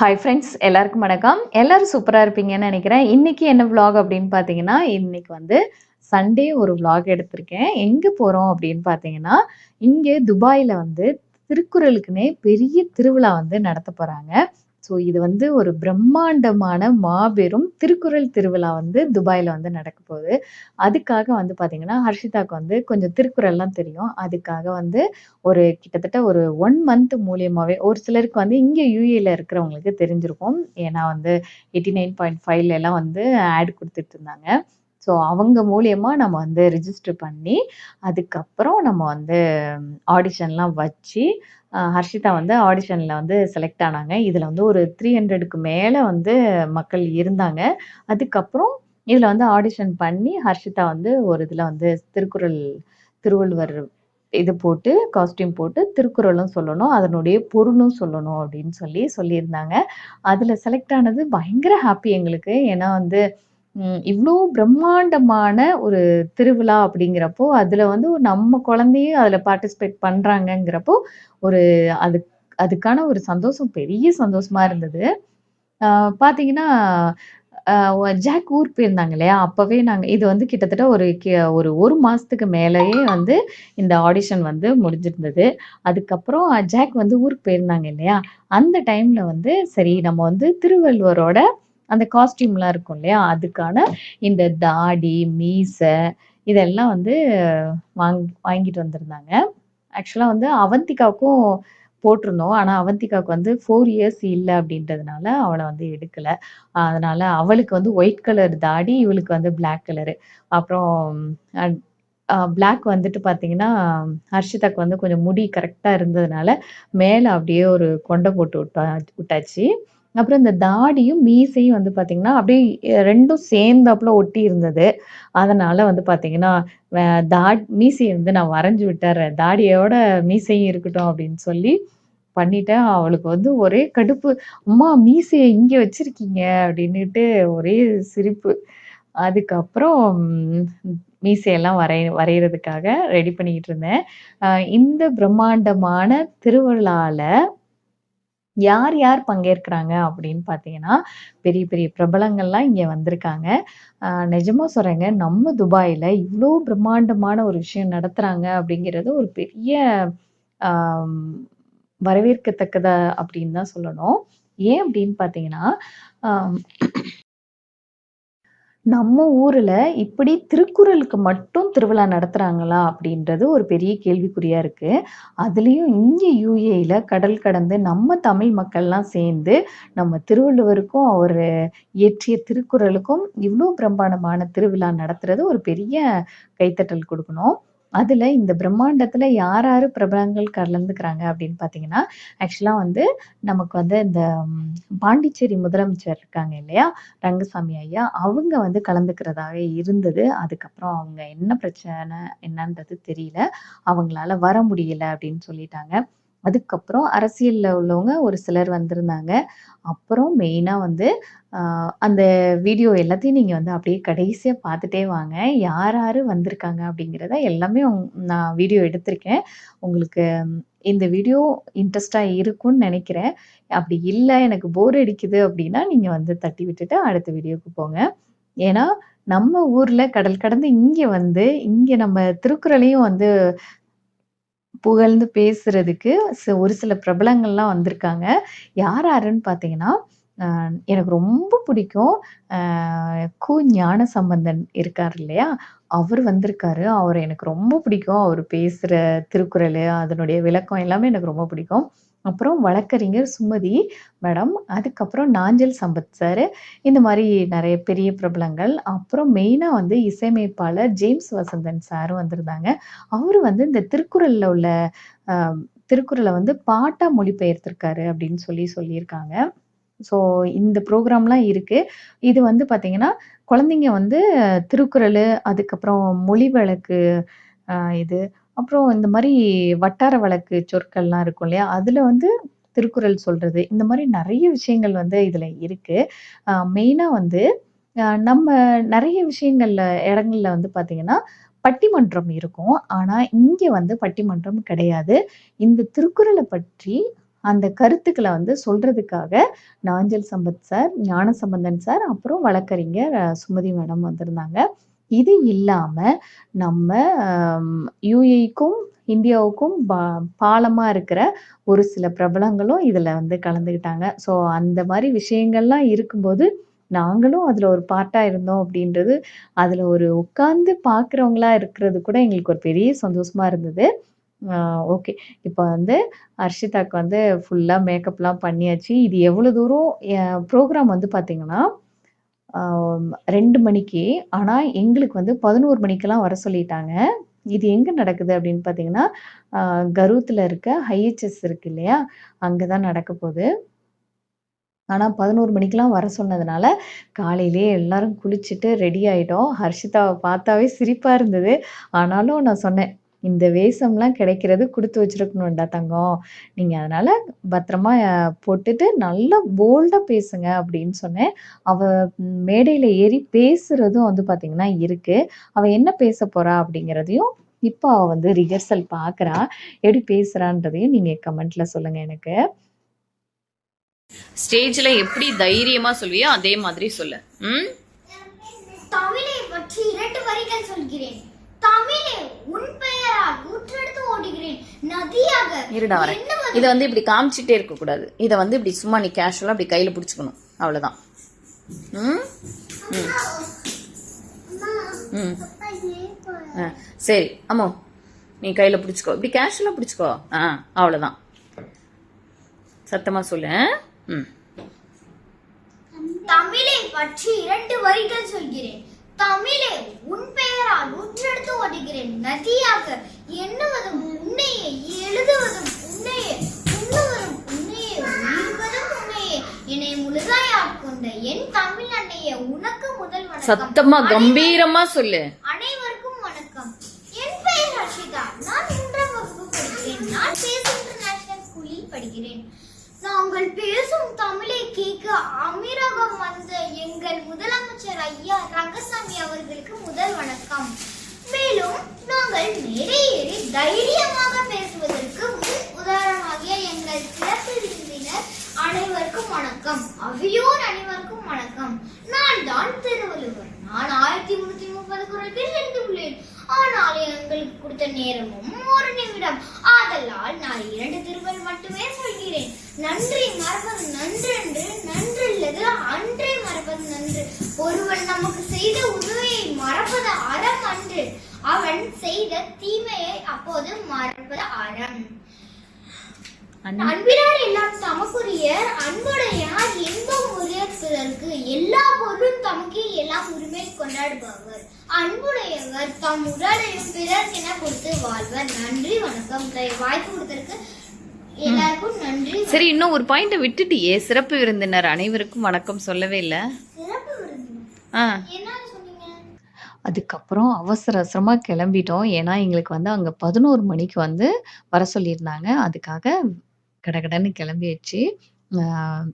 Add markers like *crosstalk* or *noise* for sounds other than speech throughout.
Hi friends எல்லாருக்கும் வணக்கம். எல்லாரும் சூப்பராக இருப்பீங்கன்னு நினைக்கிறேன். இன்றைக்கி என்ன விலாக் அப்படின்னு பார்த்தீங்கன்னா இன்றைக்கி வந்து சண்டே ஒரு விலாக் எடுத்திருக்கேன். எங்கே போகிறோம் அப்படின்னு பார்த்தீங்கன்னா இங்கே துபாயில் வந்து திருக்குறளுக்குன்னே பெரிய திருவிழா வந்து நடத்த போகிறாங்க ஸோ இது வந்து ஒரு பிரம்மாண்டமான மாபெரும் திருக்குறள் திருவிழா வந்து துபாயில் வந்து நடக்க போகுது. அதுக்காக வந்து பார்த்தீங்கன்னா ஹர்ஷிதாக்கு வந்து கொஞ்சம் திருக்குறள்லாம் தெரியும். அதுக்காக வந்து ஒரு கிட்டத்தட்ட ஒரு ஒன் மந்த் மூலியமாகவே ஒரு சிலருக்கு வந்து இங்கே யூஏல இருக்கிறவங்களுக்கு தெரிஞ்சிருக்கும். ஏன்னா வந்து எயிட்டி நைன் பாயிண்ட் ஃபைவ்ல எல்லாம் வந்து ஆட் கொடுத்துட்டு இருந்தாங்க. ஸோ அவங்க மூலியமாக நம்ம வந்து ரிஜிஸ்டர் பண்ணி அதுக்கப்புறம் நம்ம வந்து ஆடிஷன்லாம் வச்சு ஹர்ஷிதா வந்து ஆடிஷனில் வந்து செலக்ட் ஆனாங்க. இதில் வந்து ஒரு த்ரீ ஹண்ட்ரடுக்கு மேலே வந்து மக்கள் இருந்தாங்க. அதுக்கப்புறம் இதில் வந்து ஆடிஷன் பண்ணி ஹர்ஷிதா வந்து ஒரு இதில் வந்து திருக்குறள் திருவள்ளுவர் இது போட்டு காஸ்டியூம் போட்டு திருக்குறளும் சொல்லணும் அதனுடைய பொருளும் சொல்லணும் அப்படின்னு சொல்லி சொல்லியிருந்தாங்க. அதில் செலக்ட் ஆனது பயங்கர ஹாப்பி எங்களுக்கு. ஏன்னா வந்து இவ்வளோ பிரம்மாண்டமான ஒரு திருவிழா அப்படிங்கிறப்போ அதில் வந்து நம்ம குழந்தையும் அதில் பார்ட்டிசிபேட் பண்ணுறாங்கங்கிறப்போ ஒரு அது அதுக்கான ஒரு சந்தோஷம் பெரிய சந்தோஷமா இருந்தது. பார்த்தீங்கன்னா ஜாக் ஊர் போயிருந்தாங்க இல்லையா? அப்போவே நாங்கள் இது வந்து கிட்டத்தட்ட ஒரு கி- ஒரு ஒரு மாதத்துக்கு மேலேயே வந்து இந்த ஆடிஷன் வந்து முடிஞ்சிருந்தது. அதுக்கப்புறம் ஜாக் வந்து ஊருக்கு போயிருந்தாங்க இல்லையா? அந்த டைமில் வந்து சரி நம்ம வந்து திருவள்ளுவரோட அந்த காஸ்டியூம்லாம் இருக்கும் இல்லையா? அதுக்கான இந்த தாடி மீசை இதெல்லாம் வந்து வாங் வாங்கிட்டு வந்திருந்தாங்க. ஆக்சுவலாக வந்து அவந்திகாவுக்கும் போட்டிருந்தோம். ஆனால் அவந்திகாவுக்கு வந்து ஃபோர் இயர்ஸ் இல்லை அப்படின்றதுனால அவளை வந்து எடுக்கலை. அதனால அவளுக்கு வந்து ஒயிட் கலர் தாடி இவளுக்கு வந்து பிளாக் கலரு அப்புறம் பிளாக் வந்துட்டு பார்த்தீங்கன்னா ஹர்ஷிதாக்கு வந்து கொஞ்சம் முடி கரெக்டாக இருந்ததுனால மேலே அப்படியே ஒரு கொண்டை போட்டு விட்டா விட்டாச்சு அப்புறம் இந்த தாடியும் மீசையும் வந்து பார்த்தீங்கன்னா அப்படியே ரெண்டும் சேர்ந்தாப்புல ஒட்டி இருந்தது. அதனால வந்து பார்த்தீங்கன்னா தாட் மீசையை வந்து நான் வரைஞ்சு விட்டுறேன். தாடியோட மீசையும் இருக்கட்டும் அப்படின்னு சொல்லி பண்ணிட்டேன். அவளுக்கு வந்து ஒரே கடுப்பு அம்மா மீசையை இங்கே வச்சிருக்கீங்க அப்படின்னுட்டு ஒரே சிரிப்பு. அதுக்கப்புறம் மீசையெல்லாம் வரைய வரைகிறதுக்காக ரெடி பண்ணிக்கிட்டு இருந்தேன். இந்த பிரம்மாண்டமான திருவிழாவில் யார் யார் பங்கேற்கிறாங்க அப்படின்னு பார்த்தீங்கன்னா பெரிய பெரிய பிரபலங்கள்லாம் இங்கே வந்திருக்காங்க. நிஜமாக சொல்கிறேங்க நம்ம துபாயில் இவ்வளோ பிரம்மாண்டமான ஒரு விஷயம் நடத்துகிறாங்க அப்படிங்கிறது ஒரு பெரிய ஆம், வரவேற்கத்தக்கதா அப்படின்னு தான் சொல்லணும். ஏன் அப்படின்னு பார்த்தீங்கன்னா நம்ம ஊர்ல இப்படி திருக்குறளுக்கு மட்டும் திருவிழா நடத்துறாங்களா அப்படின்றது ஒரு பெரிய கேள்விக்குறியா இருக்கு. அதுலயும் இங்க யூஏயில் கடல் கடந்து நம்ம தமிழ் மக்கள்லாம் சேர்ந்து நம்ம திருவள்ளுவருக்கும் அவர் இயற்றிய திருக்குறளுக்கும் இவ்வளோ பிரம்மாண்டமான திருவிழா நடத்துறது ஒரு பெரிய கைத்தட்டல் கொடுக்கணும். அதில் இந்த பிரம்மாண்டத்தில் யார் யார் பிரபலங்கள் கலந்துக்கிறாங்க அப்படின்னு பார்த்தீங்கன்னா ஆக்சுவலாக வந்து நமக்கு வந்து இந்த பாண்டிச்சேரி முதலமைச்சர் இருக்காங்க இல்லையா? ரங்கசாமி ஐயா அவங்க வந்து கலந்துக்கிறதாக இருந்தது. அதுக்கப்புறம் அவங்க என்ன பிரச்சனை என்னன்றது தெரியல. அவங்களால வர முடியல அப்படின்னு சொல்லிட்டாங்க. அதுக்கப்புறம் அரசியல்ல உள்ளவங்க ஒரு சிலர் வந்திருந்தாங்க. அப்புறம் மெயினாக வந்து ஆஹ் அந்த வீடியோ எல்லாத்தையும் நீங்க வந்து அப்படியே கடைசியா பார்த்துட்டே வாங்க. யார் யாரு வந்திருக்காங்க அப்படிங்கிறத எல்லாமே நான் வீடியோ எடுத்திருக்கேன். உங்களுக்கு இந்த வீடியோ இன்ட்ரெஸ்டாக இருக்கும்னு நினைக்கிறேன். அப்படி இல்லை எனக்கு போர் அடிக்குது அப்படின்னா நீங்க வந்து தட்டி விட்டுட்டு அடுத்த வீடியோக்கு போங்க. ஏன்னா நம்ம ஊர்ல கடல் கடந்து இங்கே வந்து இங்கே நம்ம திருக்குறளையும் வந்து புகழ்ந்து பேசுறதுக்கு ச- ஒரு சில பிரபலங்கள்லாம் வந்திருக்காங்க. யார் யாருன்னு பார்த்தீங்கன்னா எனக்கு ரொம்ப பிடிக்கும். கு ஞான சம்பந்தன் இருக்கார் இல்லையா? அவர் வந்திருக்காரு. அவர் எனக்கு ரொம்ப பிடிக்கும். அவர் பேசுகிற திருக்குறள் அதனுடைய விளக்கம் எல்லாமே எனக்கு ரொம்ப பிடிக்கும். அப்புறம் வழக்கறிஞர் சுமதி மேடம். அதுக்கப்புறம் நாஞ்சல் சம்பத் சார் இந்த மாதிரி நிறைய பெரிய பிரபலங்கள். அப்புறம் மெயினாக வந்து இசையமைப்பாளர் ஜேம்ஸ் வசந்தன் சார் வந்திருந்தாங்க. அவர் வந்து இந்த திருக்குறளில் உள்ள திருக்குறளை வந்து பாட்டாக மொழிபெயர்த்திருக்காரு அப்படின்னு சொல்லி சொல்லியிருக்காங்க. ஸோ இந்த ப்ரோக்ராம்லாம் இருக்குது இது வந்து பார்த்திங்கன்னா குழந்தைங்க வந்து திருக்குறள் அதுக்கப்புறம் மொழி வழக்கு இது அப்புறம் இந்த மாதிரி வட்டார வழக்கு சொற்கள்லாம் இருக்கும் இல்லையா? அதில் வந்து திருக்குறள் சொல்றது இந்த மாதிரி நிறைய விஷயங்கள் வந்து இதில் இருக்கு. மெயினாக வந்து நம்ம நிறைய விஷயங்கள்ல இடங்கள்ல வந்து பார்த்தீங்கன்னா பட்டிமன்றம் இருக்கும். ஆனால் இங்கே வந்து பட்டிமன்றம் கிடையாது. இந்த திருக்குறளை பற்றி அந்த கருத்துக்களை வந்து சொல்றதுக்காக நாஞ்சல் சம்பத் சார், ஞானசம்பந்தன் சார், அப்புறம் வழக்கறிஞர் சுமதி மேடம் வந்திருந்தாங்க. இது இல்லாமல் நம்ம யூஏக்கும் இந்தியாவுக்கும் பா பாலமாக இருக்கிற ஒரு சில பிரபலங்களும் இதில் வந்து கலந்துக்கிட்டாங்க. ஸோ அந்த மாதிரி விஷயங்கள்லாம் இருக்கும்போது, நாங்களும் அதில் ஒரு பார்ட்டாக இருந்தோம் அப்படின்றது, அதில் ஒரு உட்காந்து பார்க்குறவங்களா இருக்கிறது கூட எங்களுக்கு ஒரு பெரிய சந்தோஷமாக இருந்தது. ஓகே. இப்போ வந்து ஹர்ஷிதாக்கு வந்து ஃபுல்லாக மேக்கப்லாம் பண்ணியாச்சு. இது எவ்வளோ தூரம் ப்ரோக்ராம் வந்து பார்த்திங்கன்னா ரெண்டு மணிக்கு. ஆனால் எங்களுக்கு வந்து 11 மணிக்கெல்லாம் வர சொல்லிட்டாங்க. இது எங்கே நடக்குது அப்படின்னு பார்த்தீங்கன்னா, கருவத்தில் இருக்க ஹைஹெச்எஸ் இருக்கு இல்லையா? அங்கே தான் நடக்கப்போகுது ஆனால் பதினோரு மணிக்கெல்லாம் வர சொன்னதுனால, காலையிலேயே எல்லாரும் குளிச்சுட்டு ரெடி ஆகிட்டோம் ஹர்ஷிதாவை பார்த்தாவே சிரிப்பாக இருந்தது. ஆனாலும் நான் சொன்னேன், "இந்த வேஷம்லாம் கிடைக்கிறது குடுத்து வச்சிருக்கணும்டா தங்கம். நீங்க அதனால பத்திரமா போட்டுட்டு நல்லா போல்டா பேசுங்க" அப்படின்னு சொன்னேன். அவ மேடையில ஏறி பேசுறதும் வந்து பார்த்தீங்கன்னா இருக்கு. அவ என்ன பேசப் போறா அப்படிங்கிறதையும், இப்ப அவ வந்து ரிஹர்சல் பார்க்குறா. எப்படி பேசுறான்றதையும் நீங்க கமெண்ட்ல சொல்லுங்க எனக்கு. ஸ்டேஜ்ல எப்படி தைரியமா சொல்வியோ அதே மாதிரி சொல்லு ம் தமிழை பற்றி இரண்டு வரிகள் சொல்கிறேன் தமிழே உன் பெயரால் ஊற்றெடுத்து ஓடுகிறேன். நதியாக இருடா வரேன். இதை வந்து இப்படி காமிச்சிட்டே இருக்க கூடாது இதை வந்து இப்படி சும்மா நீ கேஷுவலா இப்படி கையில பிடிச்சுக்கணும். அவ்வளவுதான். ம்? ம். ஆ, சரி அம்மோ நீ கையில பிடிச்சுக்கோ. இப்படி கேஷுவலா பிடிச்சுக்கோ. ஆ அவ்வளவுதான். சத்தமா சொல்லு? ம். தமிழை பற்றி இரண்டு வரிகள் சொல்கிறேன். தமிழே உன் பெயரால் ஊற்றெடுத்து ஓடுகிறேன் நதியாக. எண்ணுவதும் உன்னையே எழுதுவதும் உன்னையே உண்ணுவதும் உன்னையே உயிர்வதும் உன்னையே. என்னை முழுதாய் ஆட்கொண்ட என் தமிழ் அன்னையே உனக்கு முதல் வணக்கம். சத்தமா கம்பீரமா சொல்லு. அனைவருக்கும் வணக்கம். என் பெயர் ஹர்ஷிதா நான் மூன்றாம் வகுப்பு படிக்கிறேன். நான் பேஸ் இன்டர்நேஷனல் ஸ்கூலில் படிக்கிறேன். நாங்கள் பேசும் தமிழை கேட்க அமீரகம் வந்த எங்கள் முதலமைச்சர் ஐயா ரங்கசாமி முதல் மேலும் நாங்கள் மேலே ஏறி தைரியமாக பேசுவதற்கு முன் உதாரணமாகிய எங்கள் சிறப்பு விருந்தினர் அனைவருக்கும் வணக்கம். அவையோர் அனைவருக்கும் வணக்கம். நான் தான் திருவள்ளுவர். நான் ஆயிரத்தி முன்னூத்தி முப்பது குரல்கள் எழுதியுள்ளேன் ஆனால் எங்களுக்கு கொடுத்த நேரமும் ஒரு நிமிடம். ஆதலால் நான் இரண்டு திருவள் மட்டுமே சொல்கிறேன் நன்றி மறப்பது நன்றென்று நன்றில்லது அன்றே மறப்பது நன்று ஒருவன் நமக்கு செய்த உதவியை மறப்பது அறம் அன்று அவன் செய்த தீமையை அப்போது மறப்பது அறம் அன்பினார் எல்லாம் தமக்குரியர் அன்புடையார் இன்பம் உயர்த்துதற்கு எல்லா பொருளும் தமக்கே எல்லாம் உரிமை கொண்டாடுபவர். அன்புடையவர் தம் உடலையும் பிறர்க்கென கொடுத்து வாழ்வர். நன்றி வணக்கம். வாய்ப்பு கொடுத்ததற்கு எல்லாருக்கும் நன்றி சரி இன்னும் ஒரு பாயிண்ட விட்டுட்டியே. சிறப்பு விருந்தினர் அனைவருக்கும் வணக்கம் சொல்லவே இல்ல. சிறப்பு விருது ஆ. அதுக்கப்புறம் அவசர அவசரமா கிளம்பிட்டோம். ஏன்னா, எங்களுக்கு வந்து அங்க 11 மணிக்கு வந்து வர சொல்லியிருந்தாங்க. அதுக்காக கடகடன்னு கிளம்பியாச்சு.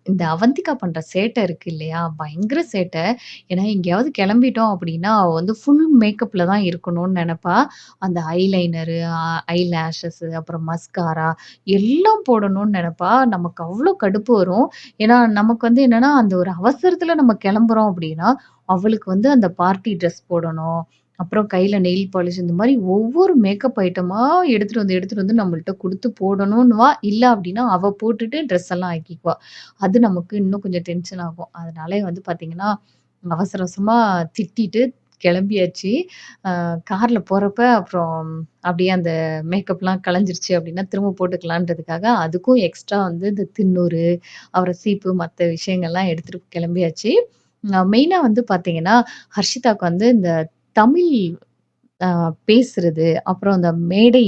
இந்த அவந்திகா பண்ற சேட்டை இருக்கு இல்லையா? பயங்கர சேட்டை. ஏன்னா, எங்கேயாவது கிளம்பிட்டோம் அப்படின்னா, அவ வந்து ஃபுல் மேக்கப்ல தான் இருக்கணும்னு நினப்பா அந்த ஐலைனரு, அ ஐ லேஷஸு, அப்புறம் மஸ்காரா எல்லாம் போடணும்னு நினப்பா நமக்கு அவ்ளோ கடுப்பு வரும். ஏன்னா, நமக்கு வந்து என்னன்னா, அந்த ஒரு அவசரத்துல நம்ம கிளம்புறோம் அப்படின்னா, அவளுக்கு வந்து அந்த பார்ட்டி ட்ரெஸ் போடணும். அப்புறம் கையில நெயில் பாலிஷ் இந்த மாரி ஒவ்வொரு மேக்கப் ஐட்டமா எடுத்துட்டு வந்து, எடுத்துட்டு வந்து நம்மள்ட்ட குடுத்து போடணுன்னுவா. இல்ல அப்படின்னா, அவ போட்டுட்டு ட்ரெஸ் எல்லாம் ஆக்கிக்குவா. அது நமக்கு இன்னும் கொஞ்சம் டென்ஷன் ஆகும். அதனாலே வந்து பார்த்தீங்கன்னா, அவசர அவசரமா திட்டிட்டு கிளம்பியாச்சு. அ கார்ல போறப்ப அப்புறம் அப்படியே அந்த மேக்கப்லாம் கலைஞ்சிருச்சு அப்படின்னா, திரும்ப போட்டுக்கலான்றதுக்காக அதுக்கும் எக்ஸ்ட்ரா வந்து இந்த தின்னூறு, அப்புறம் சீப்பு மத்த விஷயங்கள்லாம் எடுத்துட்டு கிளம்பியாச்சு. மெயினாக மெயினா வந்து பார்த்தீங்கன்னா, ஹர்ஷிதாக்கு வந்து இந்த தமிழ் அ பேசுறது, அப்புறம் அந்த மேடை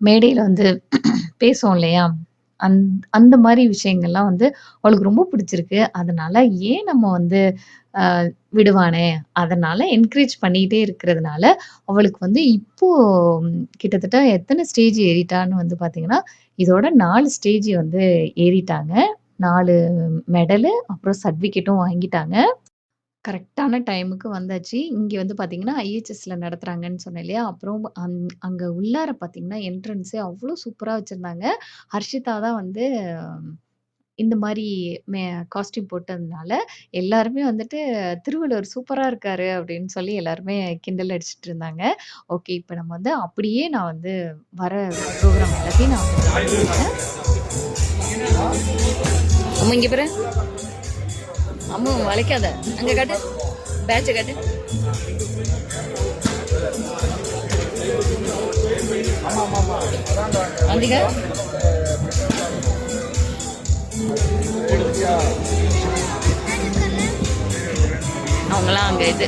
மேடையில வந்து *clears throat* பேசுவோம் இல்லையா? அந் அந்த மாரி விஷயங்கள்லாம் வந்து அவளுக்கு ரொம்ப பிடிச்சிருக்கு. அதனால ஏன் நம்ம வந்து அ விடுவானே! அதனால என்கரேஜ் பண்ணிட்டே இருக்கிறதுனால, அவளுக்கு வந்து இப்போ கிட்டத்தட்ட எத்தன ஸ்டேஜ் ஏறிட்டான்னு வந்து பார்த்தீங்கன்னா, இதோட 4 ஸ்டேஜ் வந்து ஏறிட்டாங்க. நாலு மெடலு, அப்புறம் சர்டிஃபிகேட்டும் வாங்கிட்டாங்க. கரெக்டான டைமுக்கு வந்தாச்சு. இங்கே வந்து பார்த்தீங்கன்னா, ஐஎச்எஸ்ல நடத்துகிறாங்கன்னு சொன்னேன் இல்லையா? அப்புறம் அங் அங்கே உள்ளார பார்த்தீங்கன்னா, என்ட்ரன்ஸே அவ்வளோ சூப்பராக வச்சுருந்தாங்க ஹர்ஷிதா தான் வந்து இந்த மாதிரி மே காஸ்டியூம் போட்டதுனால, எல்லாருமே வந்துட்டு "திருவள்ளுவர் சூப்பராக இருக்காரு" அப்படின்னு சொல்லி எல்லாருமே கிண்டல் அடிச்சுட்டு இருந்தாங்க. ஓகே, இப்போ நம்ம வந்து அப்படியே நான் வந்து வர ப்ரோக்ராம் எல்லாத்தையும் நான் வந்து அம்மா இங்க பாரு. அம்மா வளைக்காத. அங்க காட்டு. பேட்ச காட்டு. வந்தீங்க அவங்களாம் அங்க இது.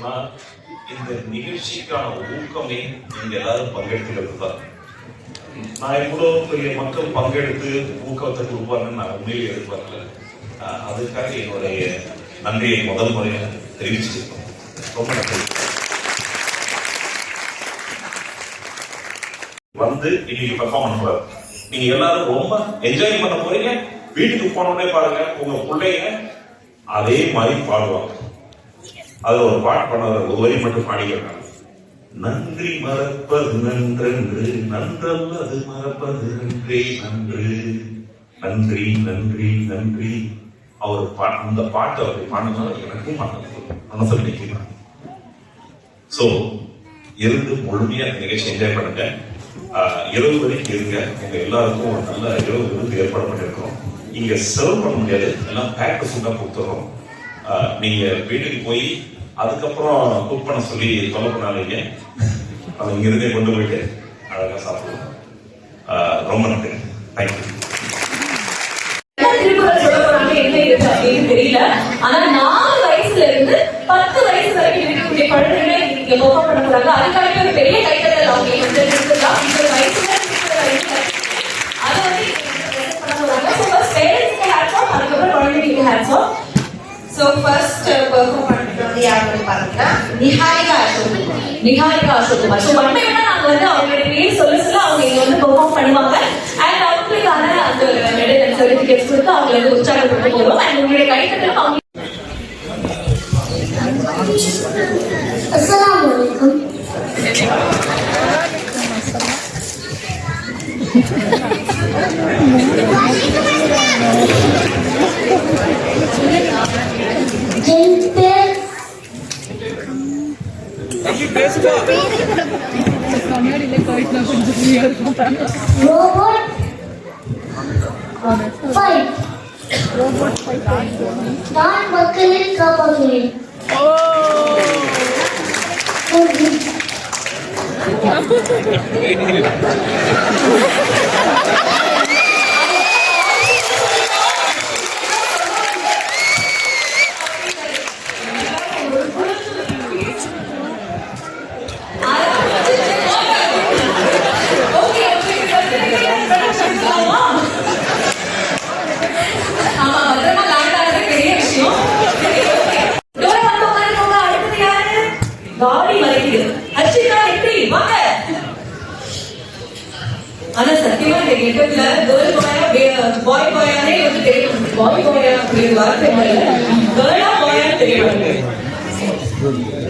சொன்னா இந்த நிகழ்ச்சிக்கான ஊக்கமே நீங்க எல்லாரும் பங்கெடுத்துக்கிறது தான் நான் இவ்வளவு பெரிய மக்கள் பங்கெடுத்து ஊக்கத்தை கொடுப்பாங்கன்னு நான் உண்மையிலே எதிர்பார்க்கல. அதுக்காக என்னுடைய நன்றியை முதல் முறையாக தெரிவிச்சிருக்கோம் ரொம்ப நன்றி. வந்து இன்னைக்கு பெர்ஃபார்ம் பண்ண போறாரு நீங்க எல்லாரும் ரொம்ப என்ஜாய் பண்ண போறீங்க. வீட்டுக்கு போனோடனே பாருங்க உங்க பிள்ளைங்க அதே மாதிரி பாடுவாங்க. அது ஒரு பாட்டு பண்ண ஒரு வரி மட்டும் பாடிக்கிறாங்க நன்றி மறப்பது நன்றென்று நன்றல்லது மறப்பது நன்றே நன்று. நன்றி நன்றி நன்றி. அவர் பா- அந்த பாட்டை அவர் பாடினால எனக்கும் மனசில் நிற்கிறாங்க சோ இருந்து முழுமையா நிகழ்ச்சி என்ஜாய் பண்ணுங்க. ஆஹ் இரவு வரைக்கும் இருங்க. உங்க எல்லாருக்கும் ஒரு நல்ல இரவு விருந்து ஏற்பாடு பண்ணிருக்கோம் இங்க சர்வ் பண்ண முடியாது. எல்லாம் பேக் ஃபுட்டா கொடுத்துறோம். நீங்க வீட்டுக்கு போய் அதுக்கப்புறம் குக் பண்ண சொல்லி சொல்ல பண்ணாதீங்க. அதை இங்க இருந்தே கொண்டு போயிட்டு அழகா சாப்பிடுவோம் ரொம்ப நன்றி. தேங்க்யூ சொல்ல என்ன இருக்கு அப்படின்னு தெரியல. ஆனா நாலு வயசுல இருந்து பத்து வயசு வரைக்கும் இருக்கக்கூடிய குழந்தைகளை இங்க பெர்ஃபார்ம் பண்ண போறாங்க அதுக்காக ஒரு பெரிய கைத்தட்டல் அவங்க வந்து இந்த வயசுல அதை வந்து பண்ண போறாங்க? அதுக்கப்புறம் குழந்தைங்களுக்கு hats off so first perform பண்ணிட்டு வந்து யார் வந்து பாத்தீங்கன்னா Niharika Ashok Niharika Ashokkumar so one time நாங்க வந்து அவங்களுடைய பேர் சொல்ல சொல்ல அவங்க இங்க வந்து பெர்ஃபார்ம் பண்ணுவாங்க. அண்ட் அவங்களுக்கான அந்த மெடல் அண்ட் சர்டிஃபிகேட்ஸ் கொடுத்து அவங்களை வந்து உற்சாகப்படுத்த போறோம் அண்ட் உங்களுடைய கைத்தட்டலும் அவங்க அஸ்ஸலாமு அலைக்கும். என் நான் மக்களை காப்பாற்றுவேன் நன்றி. ஆனா சத்தியமா இந்த கெட்டப்ல கேர்ள் பாயா பாய் பாயானே வந்து தெரியும். பாய் பாயா அப்படிங்கிற வார்த்தை கேர்ளா பாயா தெரியும்.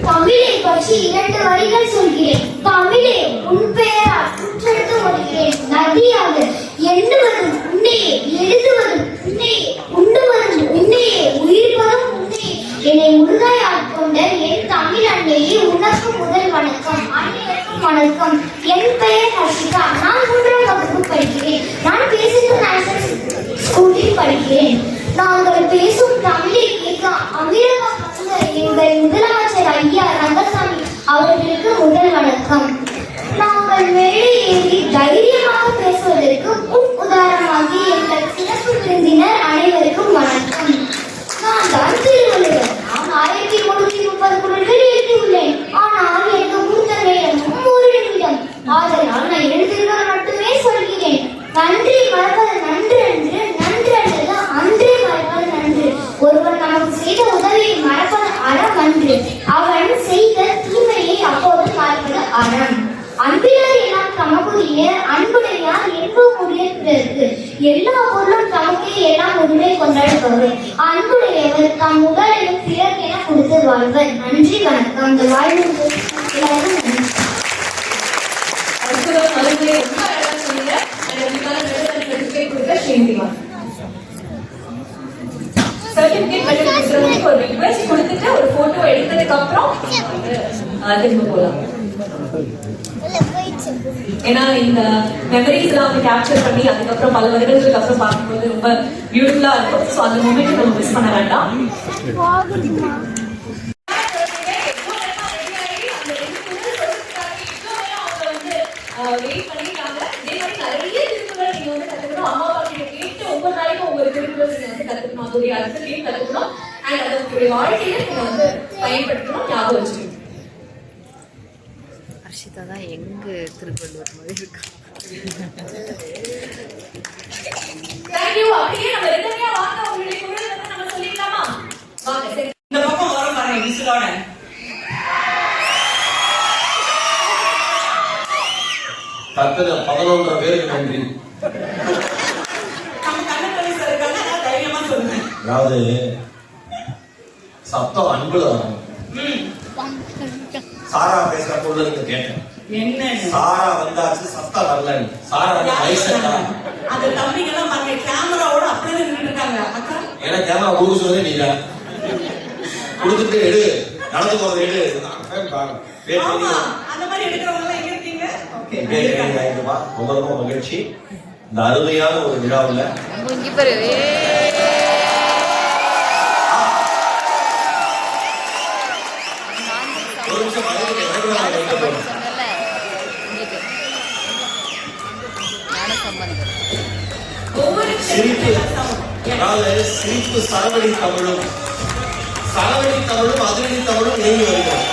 தமிழை பற்றி இரண்டு வரிகள் சொல்கிறேன். தமிழே உன் பெயரா உற்றெடுத்து வருகிறேன் நதியாக எண்ணுவதும் உன்னையே எழுதுவதும் உன்னையே உண்ணுவதும் உன்னையே உயிர்வதும் உன்னையே என்னை முருகாய் கொண்ட என் தமிழ் அன்னையே உனக்கு முதல் வணக்கம் அன்னையருக்கும் வணக்கம். என் பெயர் ஹர்ஷிகா நான் மூன்றாம் படிக்கிறேன். நாங்கள் பேசும் தமிழை கேட்க எங்கள் முதலமைச்சர் ஐயா ரங்கசாமி அவர்களுக்கு முதல் வணக்கம். நாங்கள் மேலே ஏறி தைரியமாக பேசுவதற்கு உதாரணமாக உதாரணமாகி எங்கள் சிறப்பு விருந்தினர் அனைவருக்கும் வணக்கம் நான் தான் திருவள்ளுவர் நான் ஆயிரத்தி முன்னூத்தி முப்பது குரல்கள் எழுதியுள்ளேன் ஆனால் எனக்கு மூத்த நேரமும் ஒரு நிமிடம் ஆதலால் நான் எழுதுகிற அறம் அன்பினர் எல்லாம் தமக்குரிய அன்புடையார் என்பும் உடையவருக்கு எல்லா பொருளும் தமக்கே எல்லாம் உரிமை கொண்டாடுபவர் அன்புடையவர் தம் உடலையும் பிறர்க்கென கொடுத்து வாழ்வர் நன்றி வணக்கம் இந்த வாழ்வு எல்லாரும் நன்றி அடுத்தது மறுபடியும் ரொம்ப அழகா சொன்னீங்க And அதுக்கான மெடல் சர்டிஃபிகேட் கொடுக்க ஸ்ரீனிவாஸ் சர்டிஃபிகேட் மெடல் கொடுக்குறவங்களுக்கு ஒரு ரிக்வெஸ்ட் கொடுத்துட்டு ஒரு ஆஹ், திரும்ப போலாம் ஏன்னா இந்த மெமரிஸ் எல்லாம் வந்து கேப்சர் பண்ணி அதுக்கப்புறம் பல வருடங்களுக்கு அப்புறம் பார்க்கும்போது ரொம்ப பியூட்டிஃபுல்லா இருக்கும் ஸோ அந்த மூமெண்ட் நம்ம மிஸ் பண்ண வேண்டாம் வெயிட் பண்ணிட்டாங்க இதே மாதிரி நிறைய திருக்குறள் நீங்க வந்து கத்துக்கணும் அம்மா அப்பா கிட்ட கேட்டு ஒவ்வொரு நாளைக்கும் ஒவ்வொரு திருக்குறள் நீங்க வந்து கத்துக்கணும் அதோடைய அர்த்தத்தையும் கத்துக்கணும் அண்ட் அதை உங்களுடைய வாழ்க்கையில நீங்க வந்து பயன்படுத்தணும் ஞாபகம் வச்சுக்கணும் ஹர்ஷிதா தான் எங்க திருவள்ளுவர் மாதிரி இருக்கா தேங்க்யூ அப்படியே நம்ம ரெண்டுமையா வாங்க உங்களுடைய குரல் வந்து நம்ம சொல்லிக்கலாமா வாங்க சரி இந்த பக்கம் வர பாருங்க விசிலோட கத்தனை பதினொன்றரை பேருக்கு நன்றி அதாவது சத்தம் அன்புல சாரா பேசுற பொருள் இருந்து கேட்டேன். என்ன? சாரா வந்தாச்சு சத்தம் வரலன்னு. சாரா வந்து வயசா அந்த தம்பிங்க எல்லாம் பாருங்க கேமராவோட அப்படியே அக்கா. ஏன்னா கேமரா கொடுக்க சொன்னதே நீங்க கொடுத்துட்டு எடு. நடந்து போறதை எடு. சொல்லி அந்த மாதிரி எடுக்கிறவங்க எல்லாம் எங்க இருக்கீங்க? ஓகே பேர் சொல்லி வாங்கிட்டுமா ரொம்ப ரொம்ப மகிழ்ச்சி. இந்த அருமையான ஒரு விழாவில் இங்க பாரு ஒரு நிமிஷம் மகிழ்ச்சி எனக்கு வைக்க போறேன். சொன்னல இங்கிட்டு ஞான சம்பந்தம் ஒவ்வொரு சிரிப்பு அதாவது சிரிப்பு சரவடி தமிழும் சரவடி தமிழும் அதிரடி தமிழும் நீங்கி வருகிறோம்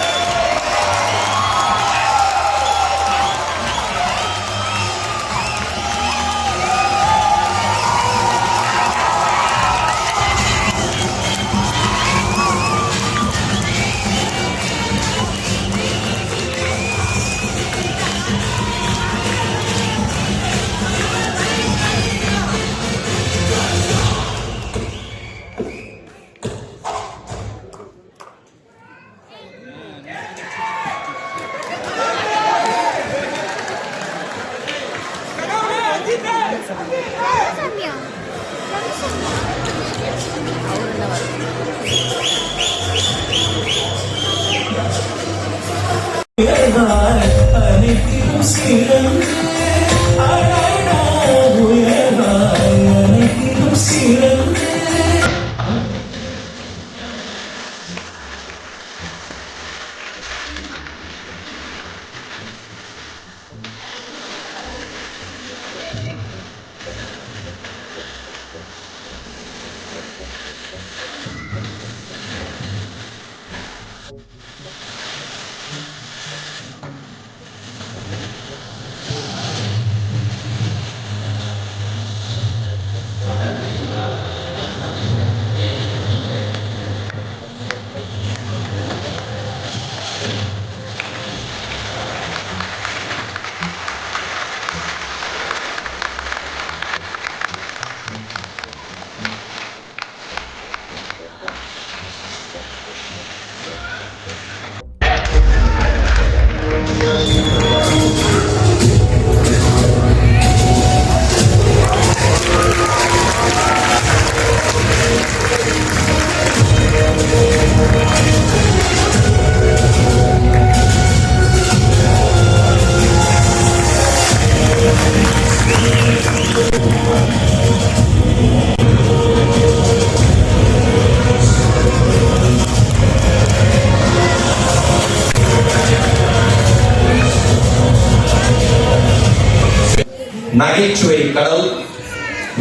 நகைச்சுவை கடல்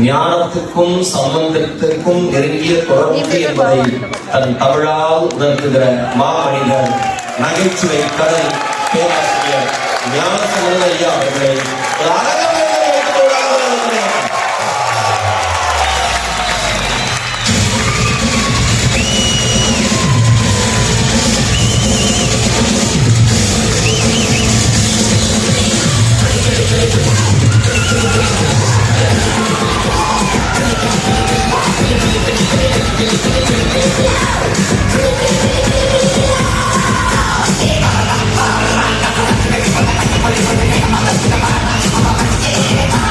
ஞானத்துக்கும் சம்பந்தத்திற்கும் நெருங்கிய தொடர்பு என்பதை தன் தமிழால் உணர்த்துகிற மாமனிதர் நகைச்சுவை கடல் பேராசிரியர் ஞான சம்பந்த ஐயா அவர்களை Yeah.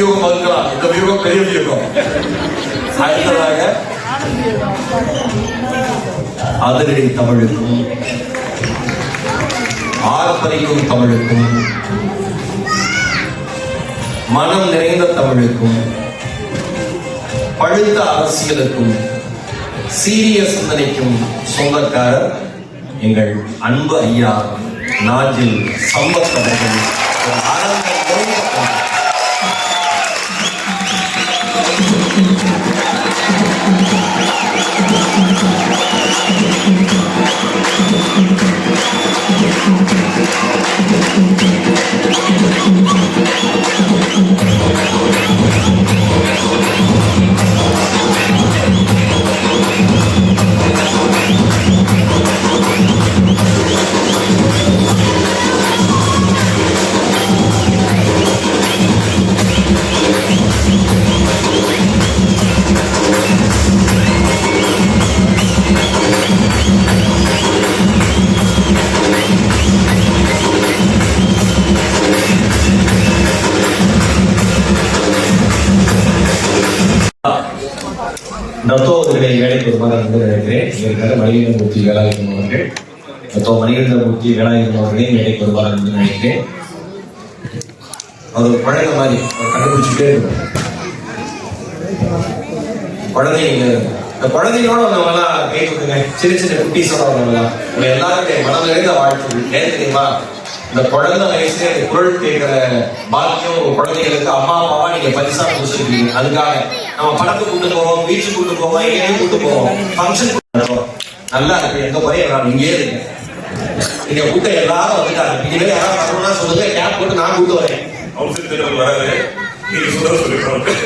வியூகம் வகுக்கலாம் இந்த வியூகம் பெரிய வியூகம். அடுத்ததாக அதிரடி தமிழுக்கும் ஆர்ப்பரிக்கும் தமிழுக்கும் மனம் நிறைந்த தமிழுக்கும் பழுத்த அரசியலுக்கும் சீரிய சிந்தனைக்கும் சொந்தக்காரர் எங்கள் அன்பு ஐயா நாஜில் சம்பத் அவர்கள். Thank you. நத்தோ அவர்களை வேலைக்கு வருமாறு என்று நினைக்கிறேன். ஏற்கனவே மணிகண்டமூர்த்தி வேலாயுதம் அவர்கள் மணிகண்ட மூர்த்தி வேலாயுதம் அவர்களே வேலைக்கு வருமாறு என்று நினைக்கிறேன். அவர் ஒரு குழந்தை மாதிரி அவர் கண்டுபிடிச்சுட்டே இருக்கும் குழந்தைங்க இந்த குழந்தைங்களோட நம்ம எல்லாம் கை கொடுங்க. சின்ன சின்ன குட்டீஸோட நம்ம எல்லாம் உங்க எல்லாருக்கும் மனம் வாழ்த்து ஏன் தெரியுமா? இந்த குழந்தை வயசுல இந்த குரல் கேட்கிற பாக்கியம் உங்க குழந்தைகளுக்கு அம்மா அப்பாவா நீங்க பரிசா கொடுத்துருக்கீங்க. அதுக்காக நம்ம படத்துக்கு கூட்டு போவோம் பீச்சுக்கு கூட்டு போவோம் எங்கேயும் கூட்டு போவோம். ஃபங்க்ஷன் நல்லா இருக்கு. எங்க போய் நான் இங்கே இருக்கேன் நீங்க கூட்ட எல்லாரும் வந்துட்டாங்க. இனிமேல் யாராவது வரணும்னா சொல்லுங்க. கேப் போட்டு நான் கூட்டு வரேன். அவசியம் தேர்தல் வராது. நீங்க சொல்ல சொல்லிட்டு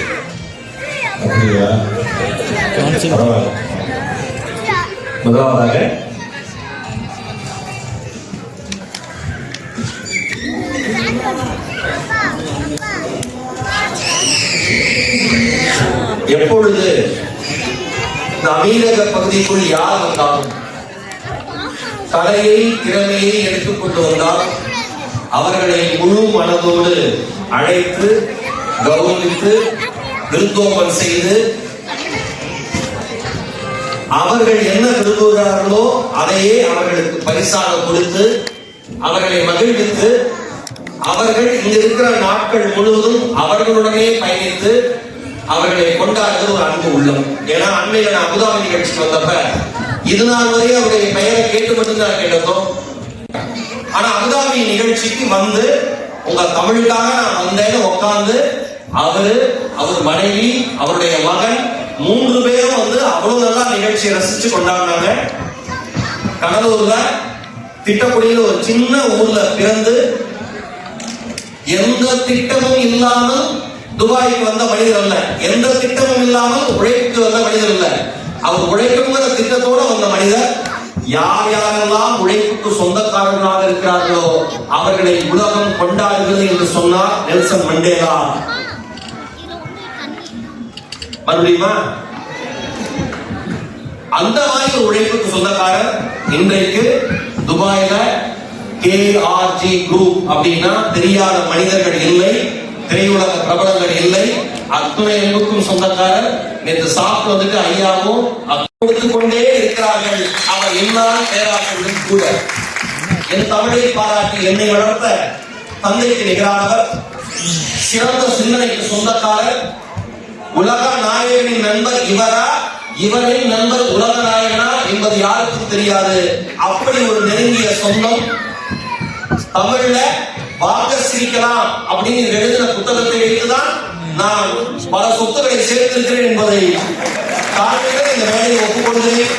அப்படியா? முதலாவதாக எப்பொழுது நவீனக பகுதிக்குள் யார் வந்தாலும் கலையை திறமையை எடுத்துக்கொண்டு வந்தால் அவர்களை முழு மனதோடு அழைத்து கௌரவித்து விருந்தோம்பல் செய்து அவர்கள் என்ன விரும்புகிறார்களோ அதையே அவர்களுக்கு பரிசாக கொடுத்து அவர்களை மகிழ்வித்து அவர்கள் இங்க இருக்கிற நாட்கள் முழுவதும் அவர்களுடனே பயணித்து அவர்களை கொண்டாடுறது ஒரு அன்பு உள்ளம். ஏன்னா அண்மையில நான் அபுதாபி நிகழ்ச்சிக்கு வந்தப்ப இது நாள் வரை அவருடைய பெயரை கேட்டு மட்டும்தான் கேட்டிருந்தோம் ஆனா அபுதாபி நிகழ்ச்சிக்கு வந்து உங்க தமிழுக்காக நான் வந்தேன்னு உட்கார்ந்து அவரு அவர் மனைவி அவருடைய மகன் மூன்று பேரும் வந்து அவ்வளவு நல்லா நிகழ்ச்சியை ரசிச்சு கொண்டாடினாங்க. கடலூர்ல திட்டக்குடியில் ஒரு சின்ன ஊர்ல பிறந்து எந்த திட்டமும் இல்லாமல் துபாய்க்கு வந்த மனிதர் அல்ல. எந்த திட்டமும் இல்லாமல் உழைப்புக்கு வந்த மனிதர் அல்ல அவர் உழைப்புங்கிற திட்டத்தோட வந்த மனிதர். யார் யாரெல்லாம் உழைப்புக்கு சொந்தக்காரர்களாக இருக்கிறார்களோ அவர்களை உலகம் கொண்டாடுகிறது என்று சொன்னார் நெல்சன் மண்டேலா. மறுபடியுமா? அந்த மாதிரி ஒரு உழைப்புக்கு சொந்தக்காரர் இன்றைக்கு துபாயில கேஆர்ஜி குரூப் அப்படின்னா தெரியாத மனிதர்கள் இல்லை. திரையுலக பிரபலங்கள் இல்லை. அத்துணை அன்புக்கும் சொந்தக்காரர். நேற்று சாப்பிட்டு வந்துட்டு ஐயாவும் கொடுத்துக் கொண்டே இருக்கிறார்கள். அவர் என்னால் பேராசிரியரும் கூட என் தமிழை பாராட்டி என்னை வளர்த்த தந்தைக்கு நிகரானவர் சிறந்த சிந்தனைக்கு சொந்தக்காரர் உலக நாயகனின் நண்பர் இவரா? இவரின் நண்பர் உலக நாயகனா என்பது யாருக்கும் தெரியாது. அப்படி ஒரு நெருங்கிய சொந்தம் தமிழ்ல வாங்க சிரிக்கலாம் அப்படின்னு எழுதின புத்தகத்தை வைத்துதான் நான் பல சொத்துக்களை சேர்த்திருக்கிறேன் என்பதை தாழ்மையுடன் இந்த வேலையை ஒப்புக்கொள்கிறேன்.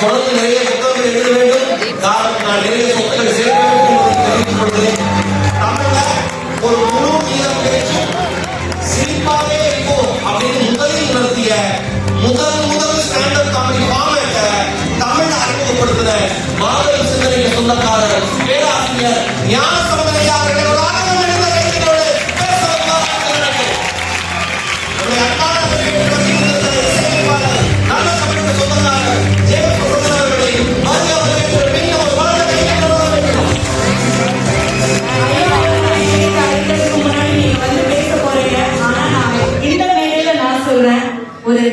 தொடர்ந்து நிறைய புத்தகங்கள் எழுத வேண்டும். காரணம் நான் நிறைய சொத்துக்களை சேர்க்க வேண்டும் என்பதை தெரிவித்துக் கொள்கிறேன். தமிழ்ல ஒரு முழு நீளம் கிடைக்கும் சிரிப்பாவே இருக்கும் அப்படின்னு முதலில் நடத்திய முதல் முதல் ஸ்டாண்டர்ட் காமெடி ஃபார்மேட்டை தமிழ் அறிமுகப்படுத்தின மாபெரும் சிந்தனைக்கு சொந்தக்காரர் பேராசிரியர் ஞான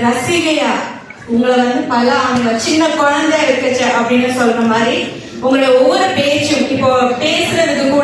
ரசிகையா உங்களை வந்து பல ஆண்டுகள் சின்ன குழந்தை இருக்குச்சு அப்படின்னு சொல்ற மாதிரி உங்களோட ஒவ்வொரு பேச்சும் இப்போ பேசுறதுக்கு கூட